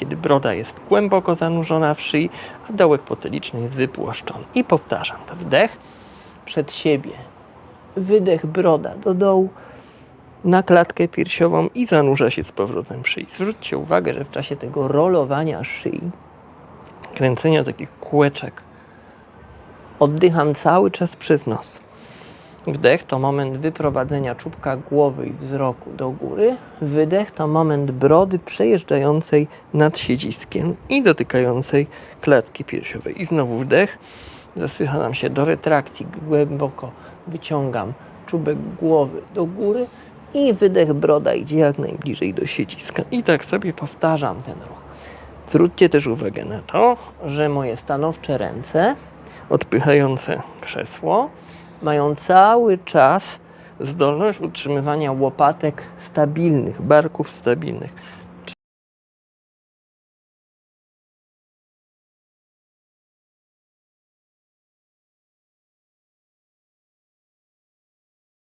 kiedy broda jest głęboko zanurzona w szyi, a dołek potyliczny jest wypłaszczony. I powtarzam to wdech przed siebie, wydech broda do dołu, na klatkę piersiową i zanurza się z powrotem w szyi. Zwróćcie uwagę, że w czasie tego rolowania szyi, kręcenia takich kółeczek, oddycham cały czas przez nos. Wdech to moment wyprowadzenia czubka głowy i wzroku do góry. Wydech to moment brody przejeżdżającej nad siedziskiem i dotykającej klatki piersiowej. I znowu wdech. Zasycha nam się do retrakcji. Głęboko wyciągam czubek głowy do góry i wydech broda idzie jak najbliżej do siedziska. I tak sobie powtarzam ten ruch. Zwróćcie też uwagę na to, że moje stanowcze ręce odpychające krzesło mają cały czas zdolność utrzymywania łopatek stabilnych, barków stabilnych.